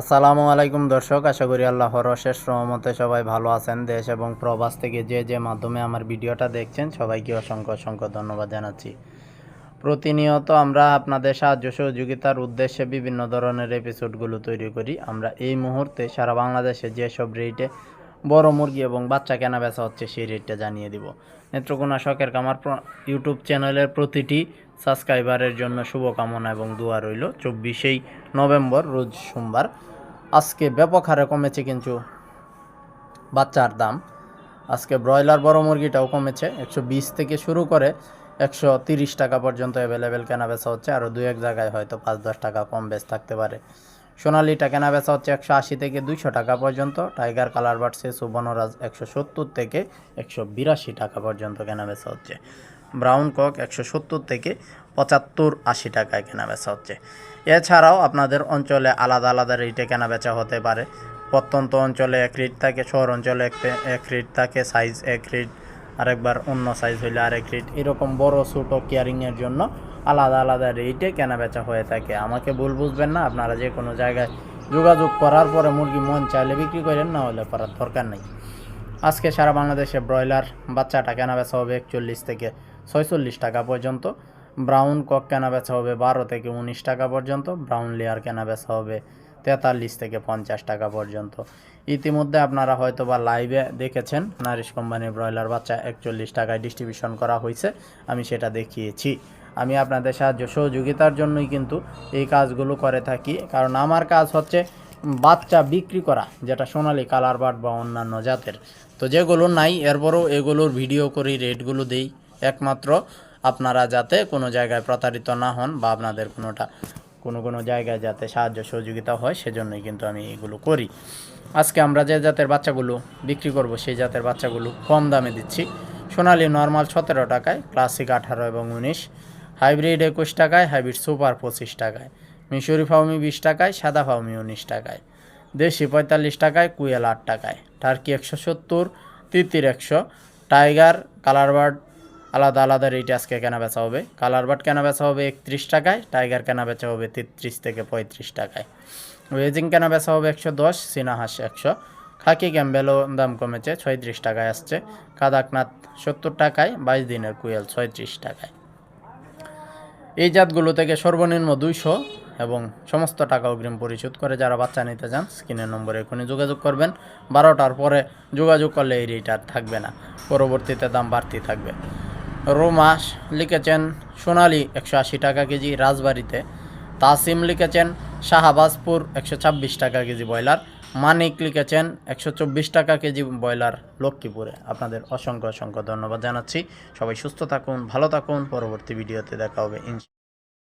আসসালামু আলাইকুম দর্শক, আশা করি আল্লাহর অশেষ রহমতে সবাই ভালো আছেন। দেশ এবং প্রবাস থেকে যে যে মাধ্যমে আমার ভিডিওটা দেখছেন, সবাইকে অসংখ্য অসংখ্য ধন্যবাদ জানাচ্ছি। প্রতিনিয়ত আমরা আপনাদের সাহায্য সহযোগিতার উদ্দেশ্যে বিভিন্ন ধরনের এপিসোডগুলো তৈরি করি। আমরা এই মুহূর্তে সারা বাংলাদেশে যেসব রেটে বড় মুরগি এবং বাচ্চা কেনা বেচা হচ্ছে, সেই রেটটা জানিয়ে দিব। নেত্রকোনা শখের কামার ইউটিউব চ্যানেলের প্রতিটি সাবস্ক্রাইবারের জন্য শুভকামনা এবং দোয়া রইল। চব্বিশেই নভেম্বর, রোজ সোমবার। আজকে ব্যাপক হারে কমেছে কিন্তু বাচ্চার দাম। আজকে ব্রয়লার বড় মুরগিটাও কমেছে। একশো বিশ থেকে শুরু করে একশো তিরিশ টাকা পর্যন্ত অ্যাভেলেবেল কেনা বেচা হচ্ছে। আরও দু এক জায়গায় হয়তো পাঁচ দশ টাকা কম বেশ থাকতে পারে। সোনালিটা কেনা বেচা হচ্ছে একশো আশি থেকে দুইশো টাকা পর্যন্ত। টাইগার কালার বাড়ছে সুবর্ণরাজ একশো সত্তর থেকে একশো বিরাশি টাকা পর্যন্ত কেনা বেচা হচ্ছে। ব্রাউন কক একশো সত্তর থেকে পঁচাত্তর আশি টাকায় কেনা বেচা হচ্ছে। এছাড়াও আপনাদের অঞ্চলে আলাদা আলাদা রেটে কেনা বেচা হতে পারে। প্রত্যন্ত অঞ্চলে এক রেট থাকে, শহর অঞ্চলে এক এক রেট থাকে সাইজ এক রেট, আরেকবার অন্য সাইজ হইলে আরেক রেট। এরকম বড়, ছোটো কেয়ারিংয়ের জন্য আলাদা আলাদা রেটে কেনা বেচা হয়ে থাকে। আমাকে ভুল বুঝবেন না, আপনারা যে কোনো জায়গায় যোগাযোগ করার পরে মুরগি মন চাইলে বিক্রি করেন, না হলে করার দরকার নেই। আজকে সারা বাংলাদেশে ব্রয়লার বাচ্চাটা কেনা বেচা হবে একচল্লিশ থেকে ছয়চল্লিশ টাকা পর্যন্ত। ব্রাউন কক কেনা বেচা হবে বারো থেকে উনিশ টাকা পর্যন্ত, ব্রাউন লেয়ার কেনা বেচা হবে তেতাল্লিশ থেকে পঞ্চাশ টাকা পর্যন্ত। ইতিমধ্যে আপনারা হয়তো বা লাইভে দেখেছেন, নারিশ কোম্পানির ব্রয়লার বাচ্চা একচল্লিশ টাকায় ডিস্ট্রিবিউশন করা হয়েছে, আমি সেটা দেখিয়েছি। আমি আপনাদের সাহায্য সহযোগিতার জন্যই কিন্তু এই কাজগুলো করে থাকি, কারণ আমার কাজ হচ্ছে বাচ্চা বিক্রি করা, যেটা সোনালি কালার বাট বা অন্যান্য জাতের। তো যেগুলো নাই, এরপরও এগুলোর ভিডিও করি, রেটগুলো দেই। একমাত্র আপনারা যাতে কোনো জায়গায় প্রতারিত না হন বা আপনাদের কোনোটা, কোনো কোনো জায়গায় যাতে সাহায্য সহযোগিতা হয়, সেজন্যই কিন্তু আমি এগুলো করি। আজকে আমরা যে জাতের বাচ্চাগুলো বিক্রি করব, সেই জাতের বাচ্চাগুলো কম দামে দিচ্ছি। সোনালি নর্মাল সতেরো টাকায়, ক্লাসিক আঠারো এবং উনিশ। হাইব্রিড একুশ টাকায়, হাইব্রিড সুপার পঁচিশ টাকায়। মিশরি ফাউমি বিশ টাকায়, সাদা ফাউমি উনিশ টাকায়। দেশি পঁয়তাল্লিশ টাকায়, কুয়েল আট টাকায়। টার্কি একশো সত্তর, তিতির একশো। টাইগার কালার বার্ড আলাদা আলাদা রেটে আজকে কেনা বেচা হবে। কালার বার্ড কেনা বেচা হবে একত্রিশ টাকায় টাইগার কেনা বেচা হবে তেত্রিশ থেকে পঁয়ত্রিশ টাকায়। ওয়েজিং কেনা বেচা হবে একশো দশ সিনাহাস একশো। খাকি ক্যাম্বেলও দাম কমেছে, ছয়ত্রিশ টাকায় আসছে। কাদাকনাথ সত্তর টাকায়, বাইশ দিনের কুয়েল ছয়ত্রিশ টাকায়। এই জাতগুলো থেকে সর্বনিম্ন দুইশো এবং সমস্ত টাকা অগ্রিম পরিশোধ করে যারা বাচ্চা নিতে চান স্ক্রিনের নম্বরে এখনই যোগাযোগ করবেন। বারোটার পরে যোগাযোগ করলে এই রেট আর থাকবে না। পরবর্তীতে দাম বাড়তি থাকবে। রোমাস লিখেছেন সোনালি একশো আশি টাকা কেজি রাজবাড়িতে। তাসিম লিখেছেন শাহাবাজপুর একশো ছাব্বিশ টাকা কেজি ব্রয়লার। মানিক লিখেছেন একশো চব্বিশ টাকা কেজি ব্রয়লার লক্ষ্মীপুরে। আপনাদের অসংখ্য অসংখ্য ধন্যবাদ জানাচ্ছি। সবাই সুস্থ থাকুন, ভালো থাকুন। পরবর্তী ভিডিওতে দেখা হবে।